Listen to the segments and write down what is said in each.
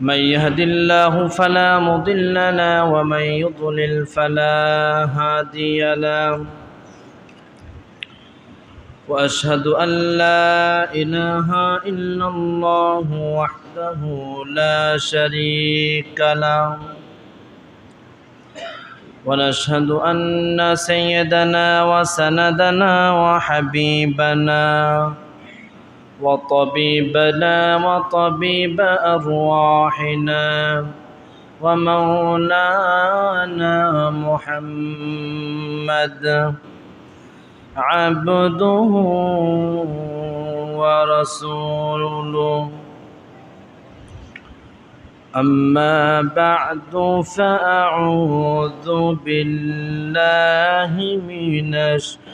من يهد الله فلا مضل له ومن يضلل فلا هادي له. وأشهد أن لا إله إلا الله وحده لا شريك له. ونشهد أن سيدنا وسندنا وحبيبنا وطبيبنا وطبيب أرواحنا ومولانا محمد. عبده ورسوله. أما بعد فأعوذ بالله من الشيطان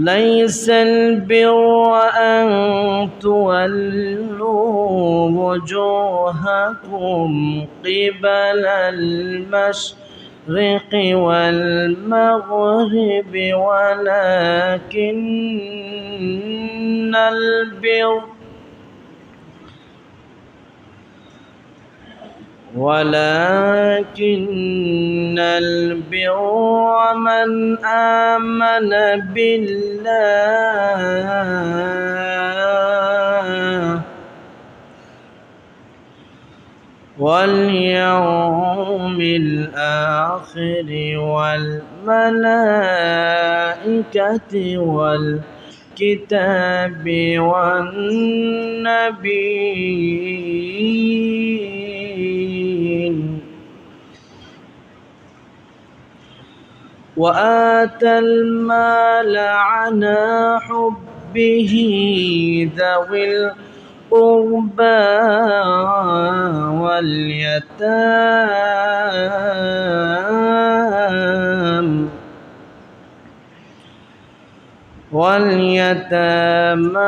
ليس البر أن تولوا وجوهكم قبل المشرق والمغرب ولكن البر ولكن البر من آمن بالله واليوم الآخر والملائكة والكتاب والنبيين. وآتى المال على حبه ذوي القربى واليتامى. واليتامى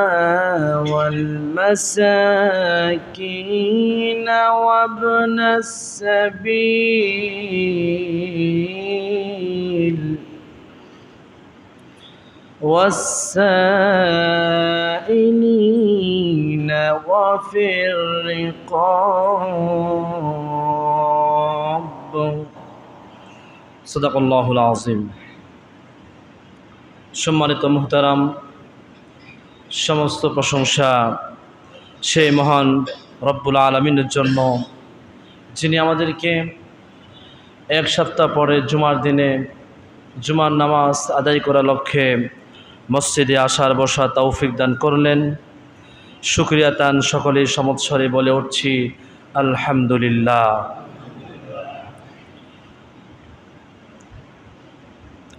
والمساكين وابن السبيل والسائلين وفي الرقاب. صدق الله العظيم. সম্মানিত মুহতারাম, সমস্ত প্রশংসা সেই মহান রব্বুল আলমিনের জন্য, যিনি আমাদেরকে এক সপ্তাহ পরে জুমার দিনে জুমার নামাজ আদায় করার লক্ষ্যে মসজিদে আসার বসা তৌফিক দান করলেন। শুক্রিয়া তান সকলেই সমৎসরে বলে উঠছি, আলহামদুলিল্লাহ।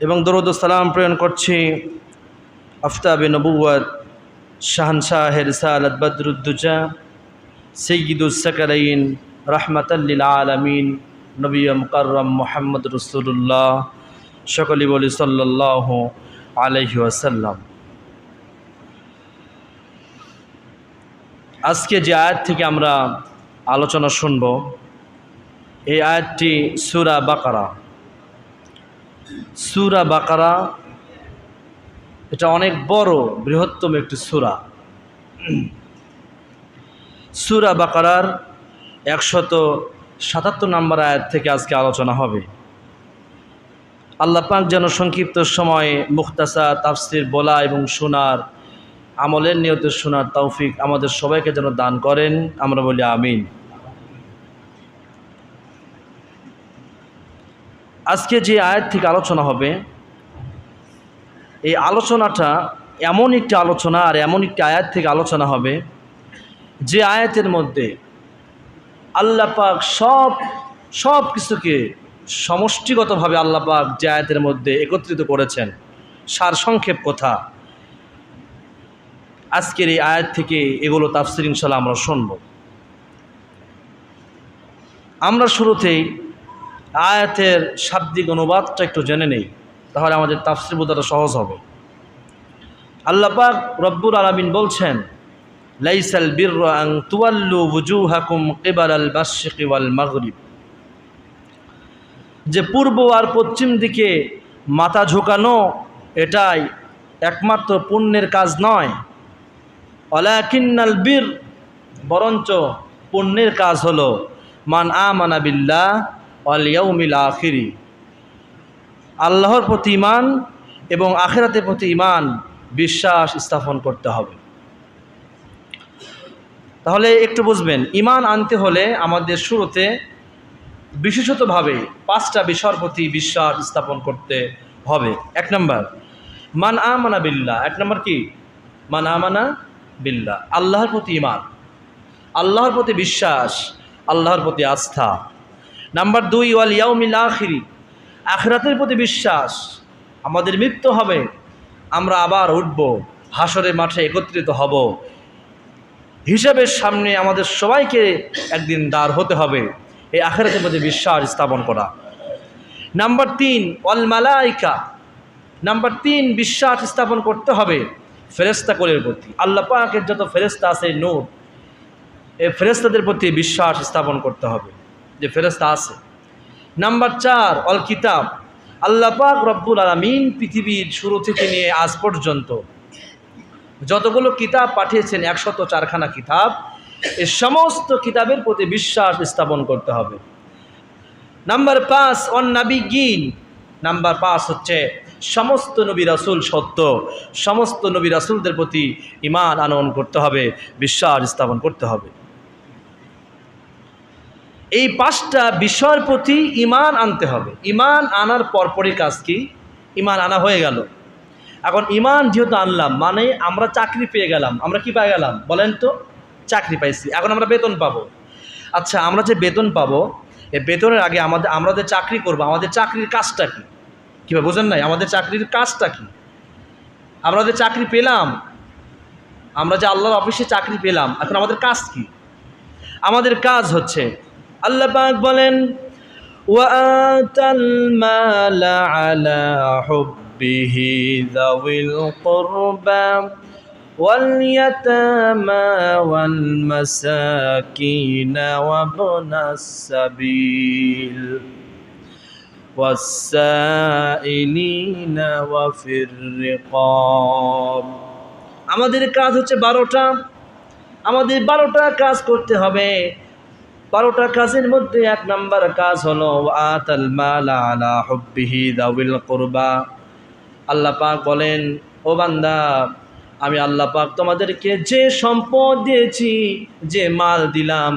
এবং দরুদ সালাম প্রেরণ করছি আফতাবে নবুয়াত শাহনশাহের সালাত বদরুদ্দুজা সৈয়দুসকরাইন রহমতাল্লিল আলমিন নবী মুকরম মোহাম্মদ রসুল্লাহ সকলি বলি সাল্লাহ আলহি আসাল্লাম আজকে যে আয়াত থেকে আমরা আলোচনা শুনব, এই আয়াতটি সুরা বাকারা। সুরা বাকারা, এটা অনেক বড়, বৃহত্তম একটি সুরা। সুরা বাকারার একশত সাতাত্তর নম্বর আয়াত থেকে আজকে আলোচনা হবে। আল্লাহ পাক যেন সংক্ষিপ্ত সময়ে মুখতাসা, তাফসির, বলা এবং শোনার আমলের নিয়ত শোনার তৌফিক আমাদের সবাইকে যেন দান করেন। আমরা বলি আমিন। আজকে যে আয়াত থেকে আলোচনা হবে, এই আলোচনাটা এমন একটি আলোচনা আর এমন একটি আয়াত থেকে আলোচনা হবে, যে আয়াতের মধ্যে আল্লাহ পাক সব সব কিছুকে সমষ্টিগতভাবে আল্লাহ পাক যে আয়াতের মধ্যে একত্রিত করেছেন সারসংক্ষেপ কথা। আজকের এই আয়াত থেকে এগুলো তাফসির ইনশাল্লাহ আমরা শুনব। আমরা শুরুতেই আয়াতের শাব্দিক অনুবাদটা একটু জেনে নেই, তাহলে আমাদের তাফসির বোঝাটা সহজ হবে। আল্লাহ রব্বুর আলমিন বলছেন, লাইসাল বীর আং তুয়াল্লু বুজুহাকুম কেবার আল মাগরিব। যে পূর্ব আর পশ্চিম দিকে মাথা ঝোঁকানো এটাই একমাত্র পুণ্যের কাজ নয়। অলাকিন্নাল বীর বরঞ্চ পুণ্যের কাজ হলো, মান আমানা বিল্লাহ অলিয়াউমিল আখিরি। আল্লাহর প্রতি ইমান এবং আখেরাতের প্রতি ইমান বিশ্বাস স্থাপন করতে হবে। তাহলে একটু বুঝবেন ইমান আনতে হলে আমাদের শুরুতে বিশেষতভাবে পাঁচটা বিষয়ের প্রতি বিশ্বাস স্থাপন করতে হবে। এক নম্বর, মান আমানা বিল্লাহ। এক নম্বর কি? মান আমানা বিল্লা আল্লাহর প্রতি ইমান আল্লাহর প্রতি বিশ্বাস, আল্লাহর প্রতি আস্থা। নাম্বার দুই, ওয়াল ইয়াউমিল আখিরি। আখরাতের প্রতি বিশ্বাস। আমাদের মৃত্যু হবে। আমরা আবার উঠব। হাসরের মাঠে একত্রিত হব। হিসাবের সামনে আমাদের সবাইকে একদিন দাঁড় হতে হবে। এই আখেরাতের প্রতি বিশ্বাস স্থাপন করা। নাম্বার তিন অল মালাইকা। নাম্বার তিন, বিশ্বাস স্থাপন করতে হবে ফেরেস্তা কোলের প্রতি। আল্লাহ পাকের যত ফেরেস্তা আছে নূর, এই ফেরেস্তাদের প্রতি বিশ্বাস স্থাপন করতে হবে। যে ফেরেস্তা আছে। নাম্বার চার অল কিতাব আল্লাহ পাক রব্বুল আলমিন পৃথিবীর শুরু থেকে নিয়ে আজ পর্যন্ত যতগুলো কিতাব পাঠিয়েছেন, একশত চারখানা কিতাব, এ সমস্ত কিতাবের প্রতি বিশ্বাস স্থাপন করতে হবে। নাম্বার পাঁচ অন নাবিগিন নাম্বার পাঁচ হচ্ছে সমস্ত নবী রাসুল সত্য। সমস্ত নবী রাসুলদের প্রতি ইমান আনয়ন করতে হবে, বিশ্বাস স্থাপন করতে হবে। এই পাঁচটা বিষয়ের প্রতি ইমান আনতে হবে। ইমান আনার পরপরই কাজ কি? ইমান আনা হয়ে গেল। এখন ইমান যেহেতু আনলাম মানে আমরা চাকরি পেয়ে গেলাম। আমরা কি পেয়ে গেলাম? বলেন তো, চাকরি পাইছি। এখন আমরা বেতন পাবো। আচ্ছা আমরা যে বেতন পাবো, এ বেতনের আগে আমাদের, আমরা যে চাকরি করব, আমাদের চাকরির কাজটা কি? কীভাবে বোঝেন নাই? আমাদের চাকরির কাজটা কি? আমরা যে চাকরি পেলাম, আমরা যে আল্লাহর অফিসে চাকরি পেলাম, এখন আমাদের কাজ কি? আমাদের কাজ হচ্ছে আল্লাহ পাক বলেন ওয়াতাল মালা আলা হুব্বিহি যাওয়িল কুরবা واليتامى والمساكين وابن السبيل والسائلين وفي الرقاب আমাদের কাজ হচ্ছে বারোটা আমাদের বারোটা কাজ করতে হবে বারোটা কাজের মধ্যে এক নাম্বার কাজ হলো করবা। আল্লাহ পাক বলেন, ও বান্দা, আমি আল্লাহ পাক তোমাদেরকে যে সম্পদ দিয়েছি, যে মাল দিলাম,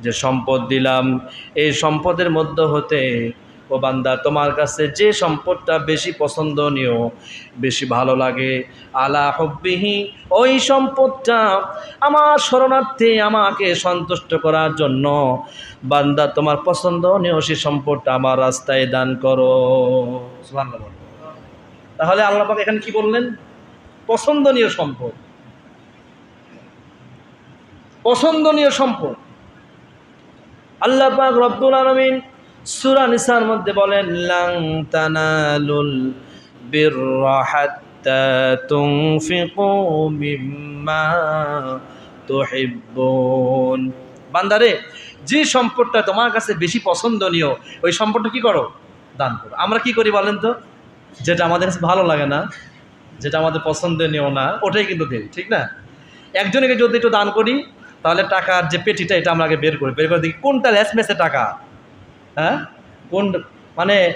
যে সম্পদ দিলাম, এই সম্পদের মধ্য হতে ও বান্দা, তোমার কাছে যে সম্পদটা বেশি পছন্দনীয়, বেশি ভালো লাগে, আলা হব্বিহি, ওই সম্পদটা আমার শরণার্থে আমাকে সন্তুষ্ট করার জন্য। বান্দা, তোমার পছন্দনীয় সেই সম্পদটা আমার রাস্তায় দান করো। তাহলে আল্লাহ পাক এখানে কি বললেন? পছন্দনীয় সম্পদ। পছন্দনীয় সম্পদ। আল্লাহ পাক রব্বুল আলমিন সুরা নিসার মধ্যে বলেন, লাং তানালুল বান্দারে, যে সম্পদটা তোমার কাছে বেশি পছন্দনীয়, ওই সম্পদটা কি করো? দান করো। আমরা কি করি বলেন তো? যেটা আমাদের কাছে ভালো লাগে না, যেটা আমাদের পছন্দনীয় না, ওটাই কিন্তু দেই, ঠিক না? একজনকে যদি একটু দান করি, তাহলে টাকার যে পেটিটা, এটা আমরা আগে বের করি। বের করে দেখি কোনটা লেসমেসে টাকা। হ্যাঁ? কোন মানে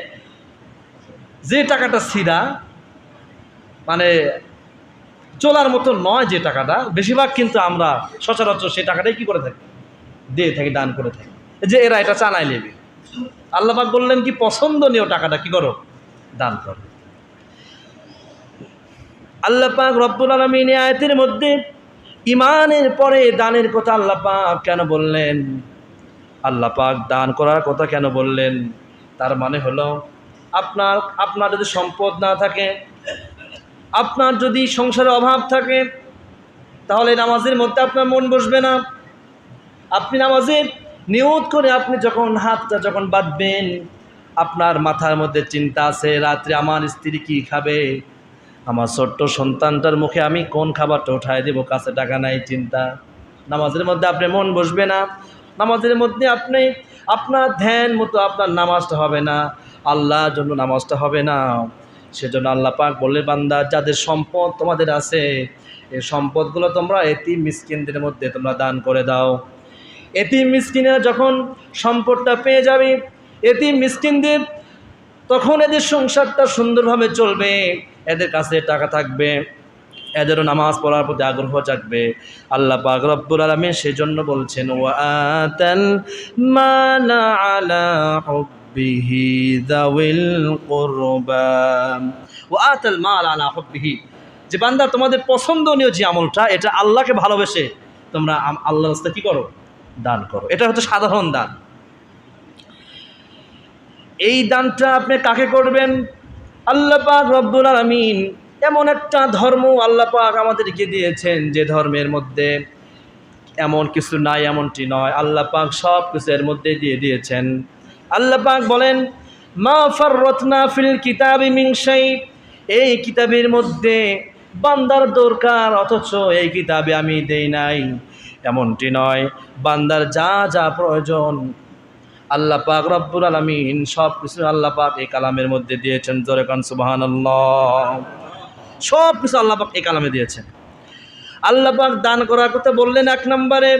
যে টাকাটা সিধা মানে চলার মতো নয় যে টাকাটা, বেশিরভাগ কিন্তু আমরা সচরাচর সেই টাকাটাই কী করে থাকি? দিয়ে থাকি, দান করে থাকি। যে এরা এটা চানাই নেবে। আল্লাপাক বললেন কি, পছন্দনীয় টাকাটা কি করো? দান করো। আল্লাপাক রব্বুল আলমিন আয়াতের মধ্যে ইমানের পরে দানের কথা আল্লাপাক কেন বললেন? আল্লাপাক দান করার কথা কেন বললেন? তার মানে হলো, আপনার আপনার যদি সম্পদ না থাকে, আপনার যদি সংসারে অভাব থাকে, তাহলে নামাজের মধ্যে আপনার মন বসবে না। আপনি নামাজের নিয়ত করে আপনি যখন হাতটা যখন বাঁধবেন, আপনার মাথার মধ্যে চিন্তা আছে, রাত্রে আমার স্ত্রী কি খাবে? আমার ছোট্ট সন্তানটার মুখে আমি কোন খাবারটা উঠায় দেবো? কাছে টাকা নাই, চিন্তা। নামাজের মধ্যে আপনি মন বসবে না। নামাজের মধ্যে আপনি, আপনার ধ্যান মতো আপনার নামাজটা হবে না। আল্লাহর জন্য নামাজটা হবে না। সেজন্য আল্লাহ পাক বললে বান্দা, যাদের সম্পদ তোমাদের আছে, এই সম্পদগুলো তোমরা এটি মিসকিনদের মধ্যে তোমরা দান করে দাও। এতিম মিসকিনেরা যখন সম্পদটা পেয়ে যাবে, এতিম মিসকিনদের, তখন এদের সংসারটা সুন্দরভাবে চলবে, এদের কাছে টাকা থাকবে। এদেরও নামাজ পড়ার প্রতি আগ্রহ জাগবে। আল্লাহ পাক রব্বুল আলমী সেই জন্য বলছেন ওয়াতাল মালা আলা হুব্বিহি দাউল কুরবা। ওয়াতাল মাল আলা হুব্বিহি। যে বান্দা তোমাদের পছন্দনীয় যে আমলটা, এটা আল্লাহকে ভালোবেসে তোমরা আল্লাহর রাস্তায় কী করো? দান করো। এটা হচ্ছে সাধারণ দান। এই দানটা আপনি কাকে করবেন? আল্লাহ রব্বুল আলমিন এমন একটা ধর্ম আল্লাহ পাক আমাদেরকে দিয়েছেন যে ধর্মের মধ্যে এমন কিছু নাই, এমনটি নয়। আল্লাহ পাক সব কিছু এর মধ্যে দিয়ে দিয়েছেন। আল্লাহ পাক বলেন, মা ফাররতনা ফিল কিতাবি শাই। এই কিতাবের মধ্যে বান্দার দরকার, অথচ এই কিতাবে আমি দেই নাই। এমনটি নয়। বান্দার যা যা প্রয়োজন, আল্লাহ পাক রব্বুল আলমিন সব কিছু আল্লাহ পাক এই কালামের মধ্যে দিয়েছেন। জোরে কান সুবাহান সব কিছু আল্লাহ পাক এই কালামে দিয়েছেন। আল্লাহ পাক দান করার কথা বললেন এক নম্বরে,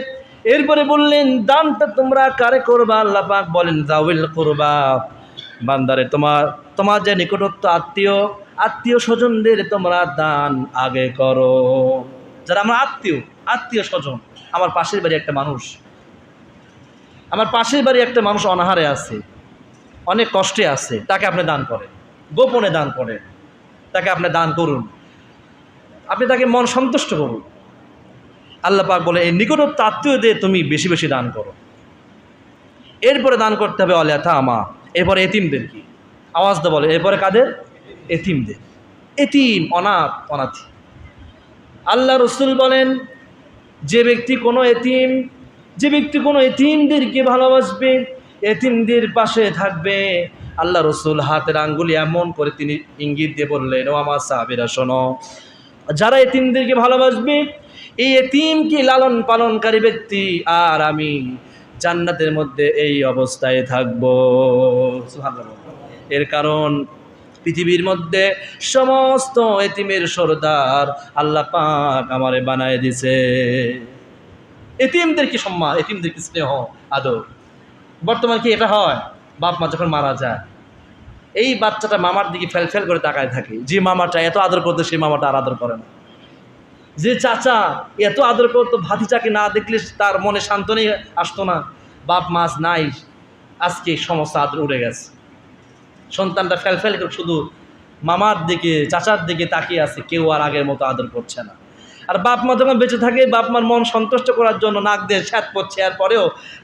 এরপরে বললেন, দানটা তোমরা কারে করবা? আল্লাহ পাক বলেন, জাউল করবা। বান্দারে, তোমার তোমার যে নিকটত্ব আত্মীয় আত্মীয় স্বজনদের তোমরা দান আগে করো। যারা আমার আত্মীয় আত্মীয় স্বজন, আমার পাশের বাড়ি একটা মানুষ, আমার পাশের বাড়ি একটা মানুষ অনাহারে আছে, অনেক কষ্টে আছে, তাকে আপনি দান করেন, গোপনে দান করেন, তাকে আপনি দান করুন। আপনি তাকে মন সন্তুষ্ট করুন। আল্লাহ পাক বলে, এই নিকটত্ব আত্মীয়দের তুমি বেশি বেশি দান করো। এরপরে দান করতে হবে অলিয়াথা আমা এরপরে এতিমদের কি? আওয়াজ দা বলে, এরপরে কাদের? এতিমদের। এতিম, অনাথ, অনাথি। আল্লাহ রসুল বলেন, যে ব্যক্তি কোনো এতিম, যে ব্যক্তি কোনো এতিমদেরকে ভালোবাসবে, এতিমদের পাশে থাকবে। আল্লাহ রসুল হাতের আঙ্গুলি এমন করে তিনি ইঙ্গিত দিয়ে বললেন, ও আমার সাহাবিরা, শোনো যারা এতিমদেরকে ভালোবাসবে, এই এতিমকে লালন পালনকারী ব্যক্তি আর আমি জান্নাতের মধ্যে এই অবস্থায় থাকব। এর কারণ, পৃথিবীর মধ্যে সমস্ত এতিমের সর্দার আল্লাহ পাক আমারে বানায় দিছে। এতিমদের কি সম্মান? এতিমদের কি স্নেহ? আদর? বর্তমান কি এটা হয়? বাপ মা যখন মারা যায় এই বাচ্চাটা মামার দিকে ফেল ফেল করে তাকায় থাকে। যে মামাটা এত আদর করতো, সেই মামাটা আর আদর করে না। যে চাচা এত আদর করতো ভাতিচাকে না দেখলে তার মনে শান্তনেই আসতো না। বাপ মাছ নাই, আজকে সমস্ত আদর উড়ে গেছে। সন্তানটা ফেল ফেল করে শুধু মামার দিকে, চাচার দিকে তাকিয়ে আছে, কেউ আর আগের মতো আদর করছে না। আর বাপ মা যখন বেঁচে থাকে, বাপ মার মন সন্তুষ্ট করার জন্য নাক দিয়ে স্যাত পড়ছে আর পরেও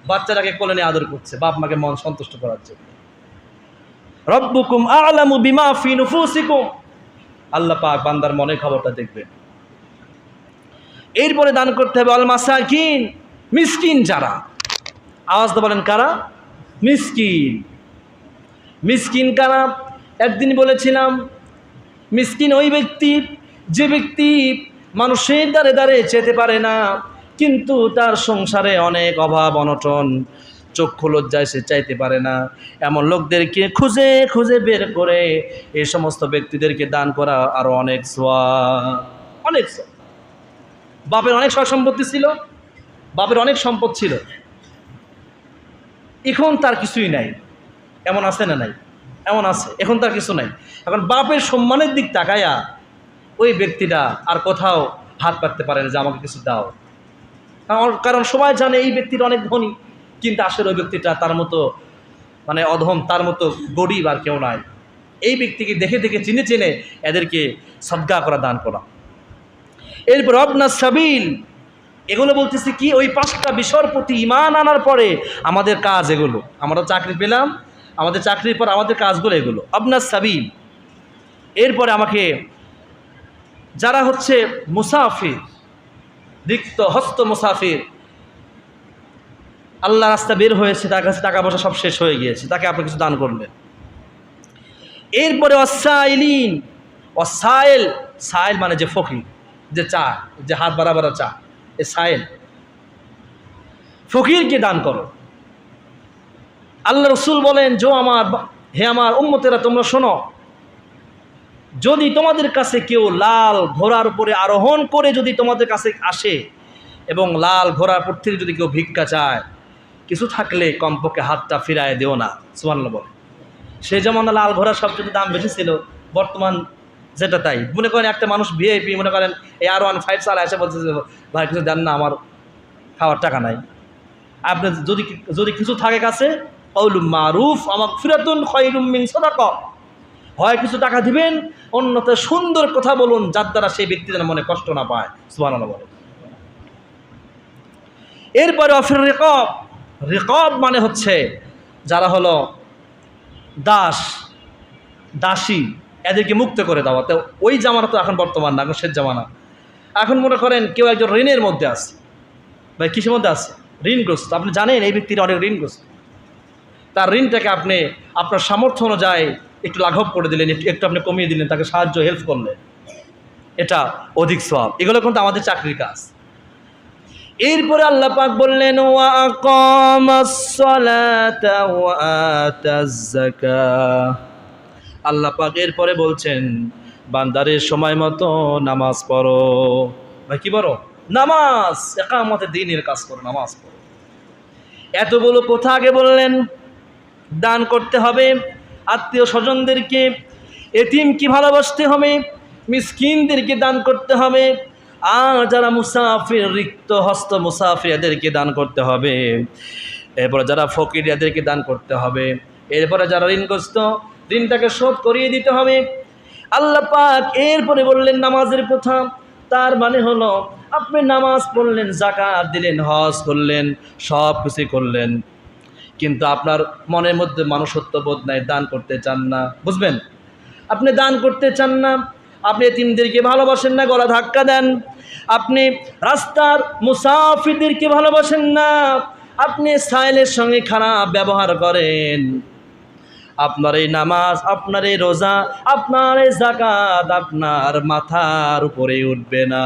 বাচ্চাটাকে কোলে নিয়ে আদর করছে, বাপ মাকে মন সন্তুষ্ট করার জন্য। রব্বুকুম আলামু বিমা ফি নুফুসিকুম। আল্লাহ পাক বান্দার মনের খবরটা দেখবেন। এরপরে দান করতে হবে আল মাসাকিন, মিসকিন যারা। আওয়াজ তো বলেন কারা? মিসকিন। মিসকিন কারা? একদিন বলেছিলাম, মিসকিন ওই ব্যক্তি, যে ব্যক্তি মানুষের দ্বারে দ্বারে যেতে পারে না, কিন্তু তার সংসারে অনেক অভাব অনটন। চক্ষু লজ্জায় সে চাইতে পারে না। এমন লোকদেরকে খুঁজে খুঁজে বের করে এই সমস্ত ব্যক্তিদেরকে দান করা আরও অনেক সোয়া অনেক বাপের অনেক সয় সম্পত্তি ছিল, বাপের অনেক সম্পদ ছিল। এখন তার কিছুই নাই। এমন আছে না নাই? এমন আছে, এখন তার কিছু নাই। এখন বাপের সম্মানের দিক তাকায়া ওই ব্যক্তিটা আর কোথাও হাত পাততে পারে না যে আমাকে কিছু দাও। কারণ- সবাই জানে এই ব্যক্তিটা অনেক ধনী। কিন্তু আসলে ওই ব্যক্তিটা তার মতো মানে অধম, তার মতো গরিব আর কেউ নাই। এই ব্যক্তিকে দেখে দেখে চিনে চিনে এদেরকে সদ্গা করা, দান করা। এরপর অবনা সাবিল, এগুলো বলতেছি কি, ওই পাঁচটা বিষয়ের প্রতি ইমান আনার পরে আমাদের কাজ এগুলো। আমরা চাকরি পেলাম, আমাদের চাকরির পর আমাদের কাজগুলো এগুলো। আপনার সাবিল, এরপরে আমাকে যারা হচ্ছে মুসাফির রিক্ত হস্ত মুসাফির আল্লাহ রাস্তা বের হয়েছে, তার কাছে টাকা পয়সা সব শেষ হয়ে গিয়েছে, তাকে আপনি কিছু দান করলেন এরপরে অসাইলিন, অসাইল, সাইল মানে যে ফকির, যে চা, যে হাত বাড়া চা, এ সাইল। ফকিরকে দান করো। আল্লাহ রসুল বলেন, যে আমার হে আমার উম্মতেরা, তোমরা শোনো, যদি তোমাদের কাছে কেউ লাল ঘোড়ার উপরে আরোহণ করে যদি তোমাদের কাছে আসে এবং লাল ঘোড়ার পর থেকে যদি কেউ ভিক্ষা চায় কিছু থাকলে কমপক্ষে হাতটা ফিরায় দেও না সুমান্লা বলে। সে যেমন লাল ঘোড়ার সবচেয়ে দাম বেশি ছিল বর্তমান যেটা তাই। মনে করেন একটা মানুষ ভিআইপি মনে করেন এই আর ওয়ান ফাইভ সাল এসে বলছে যে, ভাই কিছু দেন না আমার খাওয়ার টাকা নাই। আপনি যদি যদি কিছু থাকে কাছে কৌলুম মারুফ আমার ফিরাতুন খয়রুম মিন সদাকা। হয় কিছু টাকা দিবেন অন্যতে সুন্দর কথা বলুন যার দ্বারা সেই ব্যক্তি যেন মনে কষ্ট না পায় সুবাহ বলে। এরপরে অফির রেকব রেকব মানে হচ্ছে যারা হলো দাস, দাসী, এদেরকে মুক্ত করে দেওয়া। তো ওই জামানা তো এখন বর্তমান না এখন শেষ জামানা। এখন মনে করেন কেউ একজন ঋণের মধ্যে আছে। ভাই, কিসের মধ্যে আছে? ঋণগ্রস্ত। আপনি জানেন এই ব্যক্তিটা অনেক ঋণগ্রস্ত। তার ঋণটাকে আপনি, আপনার সামর্থ্য অনুযায়ী একটু লাঘব করে দিলেন, একটু একটু আপনি কমিয়ে দিলেন, তাকে সাহায্য, হেল্প করলেন। এটা অধিক সব এগুলো কিন্তু আমাদের চাকরির কাজ। এরপরে আল্লাহ পাক বললেন আল্লাহ পাক এরপরে বলছেন বান্দারের সময় মতো নামাজ পড়ো। ভাই, কি বলো? নামাজ একামতে দিনের কাজ করো, নামাজ পড়ো। এতগুলো কথা আগে বললেন, দান করতে হবে, আত্মীয় স্বজনদেরকে এটিম এতিমকে ভালোবাসতে হবে, মিসকিনদেরকে দান করতে হবে আর যারা মুসাফির, রিক্ত হস্ত মুসাফির এদেরকে দান করতে হবে। এরপরে যারা ফকির, এদেরকে দান করতে হবে। এরপরে যারা ঋণগ্রস্ত, ঋণটাকে শোধ করিয়ে দিতে হবে। আল্লাহ পাক এরপরে বললেন, নামাজের প্রথা। তার মানে হলো, আপনি নামাজ পড়লেন জাকাত দিলেন, হজ করলেন, সব কিছু করলেন। কিন্তু আপনার মনের মধ্যে মানুষত্ব বোধ নাই, দান করতে চান না। বুঝবেন? আপনি দান করতে চান না আপনি এতিমদেরকে ভালোবাসেন না, গলা ধাক্কা দেন। আপনি রাস্তার মুসাফিদেরকে ভালোবাসেন না। আপনি সাইলের সঙ্গে খারাপ ব্যবহার করেন। আপনার এই নামাজ, আপনার এই রোজা, আপনার এই জাকাত আপনার মাথার উপরে উঠবে না।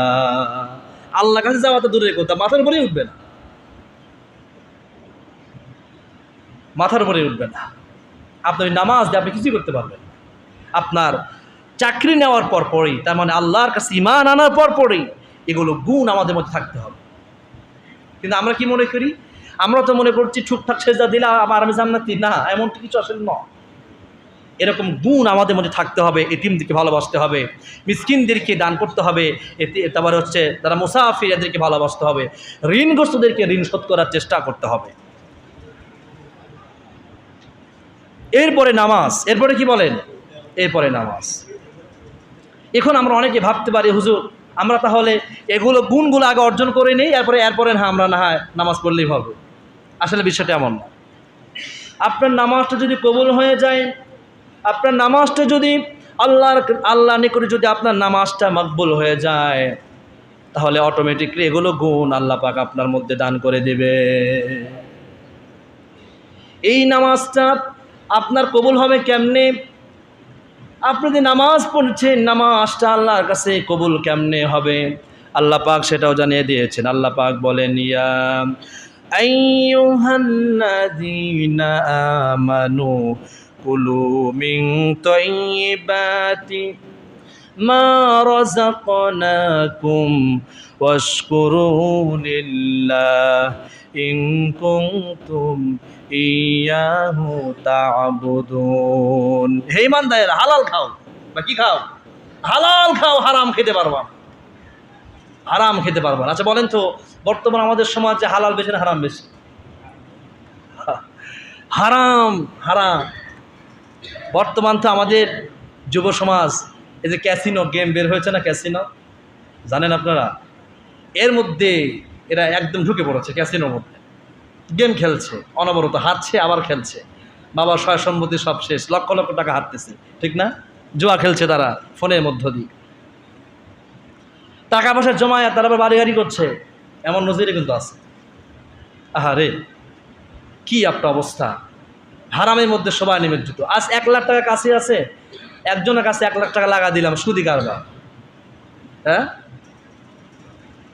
আল্লাহ কাছে যাওয়া তো দূরের কথা, মাথার উপরেই উঠবে না। মাথার উপরে উঠবে না। আপনার নামাজ দিয়ে আপনি কিছুই করতে পারবেন আপনার চাকরি নেওয়ার পর পরেই, তার মানে আল্লাহর কাছে ইমান আনার পর পরেই এগুলো গুণ আমাদের মধ্যে থাকতে হবে। কিন্তু আমরা কি মনে করি? আমরা তো মনে করছি, ঠিকঠাক সেজা দিলে আবার আমি জান্নাতি। না এমন তো কিছু আসলে নয়। এরকম গুণ আমাদের মধ্যে থাকতে হবে, এতিমদেরকে ভালোবাসতে হবে, মিসকিনদেরকে দান করতে হবে, এতে, তারপরে হচ্ছে তারা মুসাফির এদেরকে ভালোবাসতে হবে, ঋণগ্রস্তদেরকে ঋণ শোধ করার চেষ্টা করতে হবে। এরপরে নামাজ, এরপরে কি বলেন? এরপরে নামাজ। এখন আমরা অনেকে ভাবতে পারি, হুজুর, আমরা তাহলে এগুলো গুণগুলো আগে অর্জন করে নিই, এরপরে এরপরে হ্যাঁ আমরা না হয় নামাজ পড়লেই হবে আসলে বিষয়টা এমন না। আপনার নামাজটা যদি কবুল হয়ে যায়, আপনার নামাজটা যদি আল্লাহর আল্লাহ নিকটে যদি আপনার নামাজটা মকবুল হয়ে যায়, তাহলে অটোমেটিকলি এগুলো গুণ আল্লাহ পাক আপনার মধ্যে দান করে দেবে। এই নামাজটা আপনার কবুল হবে কেমনে? আপনি যে নামাজ পড়ছেন নামাজটা আল্লাহর কাছে কবুল কেমনে হবে? আল্লাহ পাক সেটাও জানিয়ে দিয়েছেন। আল্লাহ পাক বলেন, ইয়া আইয়ুহাল্লাযীনা আমানু কুলু ইয়াহু তা'বুদুন হে ইমানদার হালাল খাও। বা কি খাও? হালাল খাও, হারাম খেতে পারবা। হারাম খেতে পারবা। আচ্ছা বলেন তো, বর্তমান আমাদের সমাজে হালাল বেশি না হারাম বেশি? হারাম হারাম। বর্তমান তো আমাদের যুব সমাজ, এই যে ক্যাসিনো গেম বের হয়েছে না ক্যাসিনো? জানেন আপনারা? এর মধ্যে এরা একদম ঢুকে পড়েছে ক্যাসিনোর মধ্যে। গেম খেলছে, অনবরত হারছে, আবার খেলছে। বাবা সয় সম্পত্তি সব শেষ, লক্ষ লক্ষ টাকা হারতেছে, ঠিক না? জুয়া খেলছে তারা, ফোনের মধ্য দিয়ে। টাকা পয়সা জমায় তারা আবার বাড়ি গাড়ি করছে, এমন নজিরে কিন্তু আছে। আহারে, কি একটা অবস্থা। হারামের মধ্যে সবাই নিমজ্জিত। আজ এক লাখ টাকা কাছে আছে, একজনের কাছে এক লাখ টাকা লাগা দিলাম, সুদি কারবার। হ্যাঁ?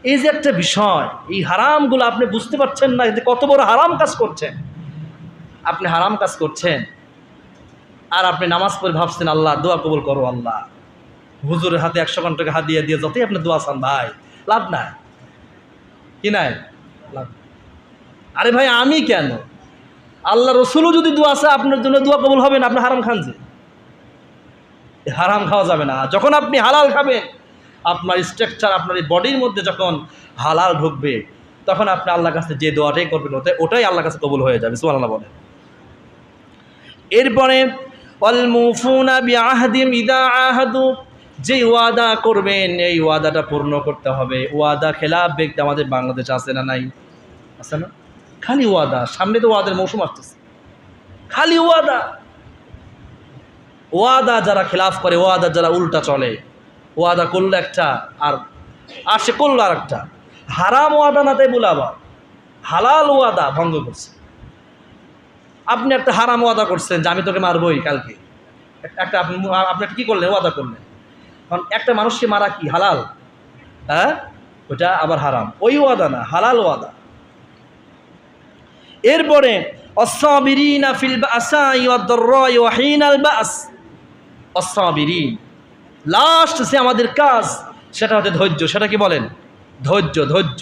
এই যে একটা বিষয়, এই হারামগুলো আপনি বুঝতে পারছেন না যে কত বড় হারাম কাজ করছেন। আপনি হারাম কাজ করছেন আর আপনি নামাজ পড়ে ভাবছেন, আল্লাহ, দোয়া কবুল করো আল্লাহ। হুজুরের হাতে একশো ঘণ্টা টাকা হাত দিয়ে দিয়ে যতই আপনি দোয়া চান, ভাই, লাভ নাই। কি নাই? লাভ আরে ভাই, আমি কেন? আল্লাহ রসুলও যদি দোয়া আছে, আপনার জন্য দোয়া কবুল হবে না, আপনি হারাম খান যে। হারাম খাওয়া যাবে না। যখন আপনি হালাল খাবেন আপনার স্ট্রাকচার আপনার এই বডির মধ্যে যখন হালাল ঢুকবে, তখন আপনি আল্লাহর কাছে যে দোয়াটাই করবেন ওটাই ওটাই আল্লাহর কাছে কবুল হয়ে যাবে, সুবহানাল্লাহ বলে এরপরে যে ওয়াদা করবেন, এই ওয়াদাটা পূর্ণ করতে হবে। ওয়াদা খেলাফ ব্যক্তি আমাদের বাংলাদেশে আছে না নাই? আছে না? খালি ওয়াদা, সামনে তো ওয়াদের মৌসুম আসতেছে। খালি ওয়াদা। ওয়াদা যারা খেলাফ করে, ওয়াদা যারা উল্টা চলে। ওয়াদা করল একটা আর আর সে করল আর একটা হারাম ওয়াদা না তাই বলে আবার হালাল ওয়াদা ভঙ্গ করছে। আপনি একটা হারাম ওয়াদা করছেন যে আমি তোকে মারবই কালকে। একটা আপনি আপনি কী করলেন? ওয়াদা করলেন। কারণ একটা মানুষকে মারা কি? হালাল। হ্যাঁ? ওটা আবার হারাম। ওই ওয়াদা না, হালাল ওয়াদা। এরপরে, অসাবিরিনা ফিল বাসাই ওয়াদ-দাররাই ওয়া হিনাল বাস। অসাবিরিন। লাস্ট যে আমাদের কাজ, সেটা হচ্ছে ধৈর্য। সেটা কি বলেন? ধৈর্য ধৈর্য।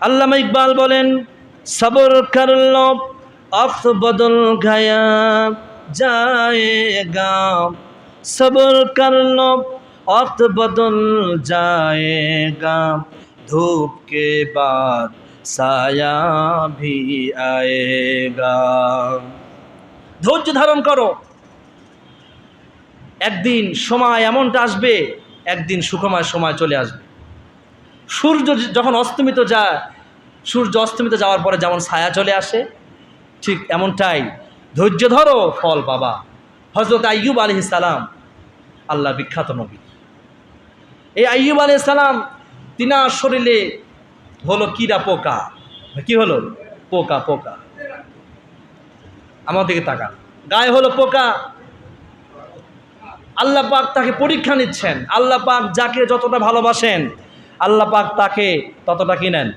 আল্লাহ ইকবাল বলেন, সবর করল অফ বদল গায়া জায়েগা সবর করল অর্থ বদল জায়েগা ধূপ কে বাদ সায়া ভি আয়েগা। ধৈর্য ধারণ করো। একদিন সময় এমনটা আসবে, একদিন সুখময় সময় চলে আসবে। সূর্য যখন অস্তমিত যায়, সূর্য অস্তমিত যাওয়ার পরে যেমন ছায়া চলে আসে, ঠিক এমনটাই। ধৈর্য ধরো, ফল বাবা হজরত আইয়ুব আলহ সালাম, আল্লাহ বিখ্যাত নবী। এই আইয়ুব আলহ সালাম, তিনার শরীরে হলো কিরা পোকা। কি হলো? পোকা পোকা। আমার দিকে তাকান। গায়ে হলো পোকা। আল্লাহ পাক তাকে পরীক্ষা নিচ্ছেন। আল্লাহ পাক যাকে যতটা ভালোবাসেন, আল্লাহ পাক তাকে ততটা কি নেন?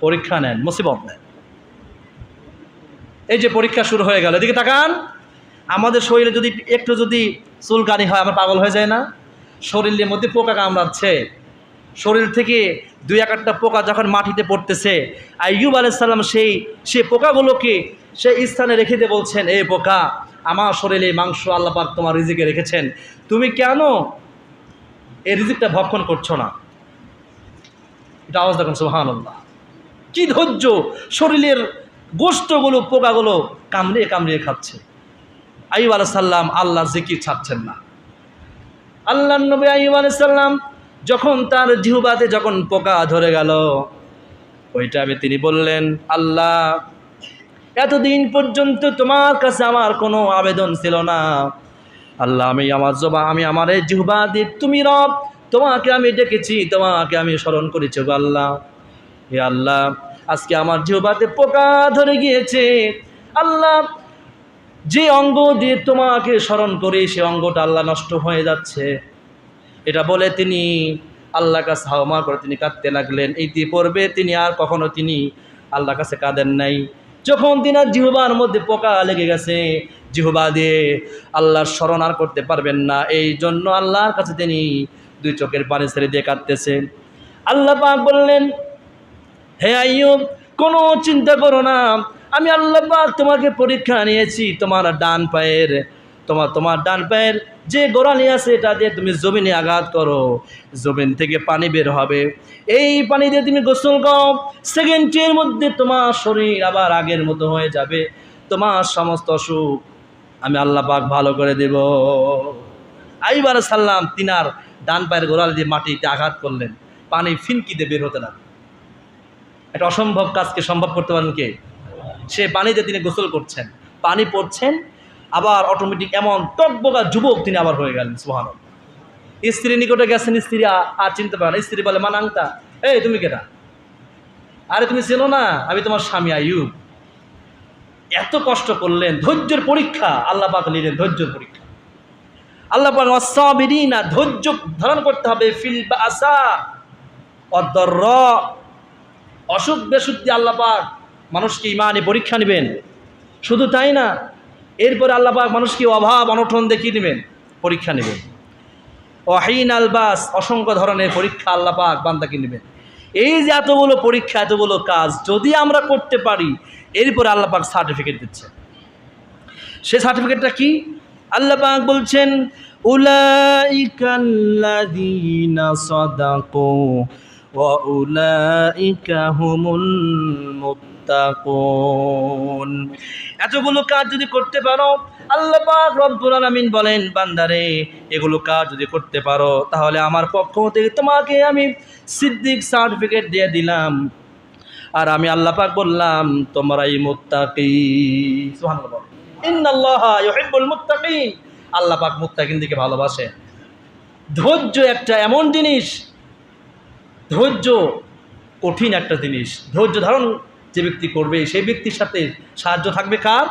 পরীক্ষা নেন, মুসিবত নেন। এই যে পরীক্ষা শুরু হয়ে গেল, এদিকে তাকান। আমাদের শরীরে যদি একটু যদি চুলকানি হয়, আমরা পাগল হয়ে যায় না? শরীরের মধ্যে পোকা কামড়াচ্ছে। শরীর থেকে দুই এক একটা পোকা যখন মাটিতে পড়তেছে, আইয়ুব আলাইসাল্লাম সেই সে পোকাগুলোকে সেই স্থানে রেখে দিয়ে বলছেন, এ পোকা আমার শরীরে মাংস আল্লাপাক তোমার রিজিকে রেখেছেন। তুমি কেন এই রিজিকটা ভক্ষণ করছ না? এটা আওয়াজ দেখুন সুহান আল্লাহ কী ধৈর্য, শরীরের গোষ্ঠগুলো, পোকাগুলো কামড়িয়ে কামড়িয়ে খাচ্ছে। আইব আলাইসাল্লাম আল্লাহ জিকির ছাড়ছেন না। আল্লাহ নবী আইব আলাইসাল্লাম যখন তার জিহুবাতে যখন পোকা ধরে গেল ওই টাইমে তিনি বললেন, আল্লাহ এতদিন পর্যন্ত তোমার কাছে আমার কোনো আবেদন ছিল না। আল্লাহ, আমি আমার জবা আমি আমার এই জিহুবা দ্বীপ তুমি রব, তোমাকে আমি ডেকেছি, তোমাকে আমি স্মরণ করেছি আল্লাহ। হে আল্লাহ, আজকে আমার জিহবাতে পোকা ধরে গিয়েছে। আল্লাহ, যে অঙ্গ দিয়ে তোমাকে স্মরণ করে, সে অঙ্গটা আল্লাহ নষ্ট হয়ে যাচ্ছে। এটা বলে তিনি আল্লাহ কাছে হাওমা করে তিনি কাঁদতে লাগলেন। এই দিয়ে পড়বে তিনি আর কখনো তিনি আল্লাহ কাছে কাঁদেন নাই। যখন তিনার জিহবার মধ্যে পোকা লেগে গেছে, জিহবা দিয়ে আল্লাহর স্মরণ আর করতে পারবেন না। এই জন্য আল্লাহর কাছে তিনি দুই চোখের পানি ছেড়ে দিয়ে কাঁদতেছেন আল্লাহ পাক বললেন, হে আইয়ুব, কোনো চিন্তা করো না। আমি আল্লাহ পাক তোমাকে পরীক্ষা নিয়েছি, তোমার ডান পায়ের, তোমার তোমার ডান পায়ের যে গোড়ালি আছে, এটা দিয়ে তুমি জমিনে আঘাত করো। জমিন থেকে পানি বের হবে। এই পানি দিয়ে তুমি গোসল করো। সেকেন্ডের মধ্যে তোমার শরীর আবার আগের মতো হয়ে যাবে। তোমার সমস্ত অসুখ আমি আল্লাহ পাক ভালো করে দেব। আইবার সাল্লাম তিনার ডান পায়ের গোড়াল দিয়ে মাটিতে আঘাত করলেন। পানি ফিনকিতে বের হতে লাগল। একটা অসম্ভব কাজকে সম্ভব করতে পারেন কে? সে পানিতে তিনি গোসল করছেন। পানি পড়ছেন আবার অটোমেটিক এমন টকবকা যুবক তিনি আবার হয়ে গেলেন সোহান স্ত্রী নিকটে গেছেন, স্ত্রী আর চিনতে পারেন স্ত্রী বলে মানাংতা এই তুমি কেটা আরে, তুমি চেনো না, আমি তোমার স্বামী আয়ুব এত কষ্ট করলেন, ধৈর্যের পরীক্ষা আল্লাহ পাক নিলেন, ধৈর্যের পরীক্ষা। আল্লাহ পাক অসাবিরিনা ধৈর্য ধারণ করতে হবে, ফিল বা আসা অদর অসুখ বেসুখ দিয়ে আল্লাহ পাক মানুষকে ইমানে পরীক্ষা নেবেন। শুধু তাই না এরপরে আল্লাহ পাক মানুষকে অভাব, অনটন দেখিয়ে নেবেন পরীক্ষা নেবেন। অহিন আলবাস, অসংখ্য ধরনের পরীক্ষা আল্লাহ পাক বান্দাকে নেবেন। এই যে এতগুলো পরীক্ষা, এতগুলো কাজ যদি আমরা করতে পারি, এরপরে আল্লাহ পাক সার্টিফিকেট দিচ্ছে। সে সার্টিফিকেটটা কি? আল্লাহ পাক বলছেন উলাইকাল্লাযীনা সাদাকু ওয়া উলাইকা হুমুল এতগুলো কাজ যদি করতে পারো, আল্লাহ পাক রব্বুল আলামিন বলেন, বান্দারে, এগুলো কাজ যদি করতে পারো, তাহলে আমার পক্ষ থেকে তোমাকে আমি সিদ্দিক সার্টিফিকেট দিয়ে দিলাম। আর আমি আল্লাহ পাক বললাম, তোমরাই মুত্তাকি সুবহানাল্লাহ। ইন্নাল্লাহা ইউহিব্বুল মুত্তাকিন। আল্লাহ পাক মুত্তাকিন দিকে ভালোবাসে। ধৈর্য একটা এমন জিনিস, ধৈর্য কঠিন একটা জিনিস। ধৈর্য ধারণ যে ব্যক্তি করবে, সেই ব্যক্তির সাথে সাহায্য থাকবে কার?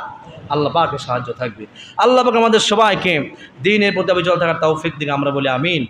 আল্লাহ পাকে সাহায্য থাকবে। আল্লাহ পাক আমাদের সবাইকে দিনের প্রতি অবিচল থাকার তৌফিক দিকে, আমরা বলি আমিন।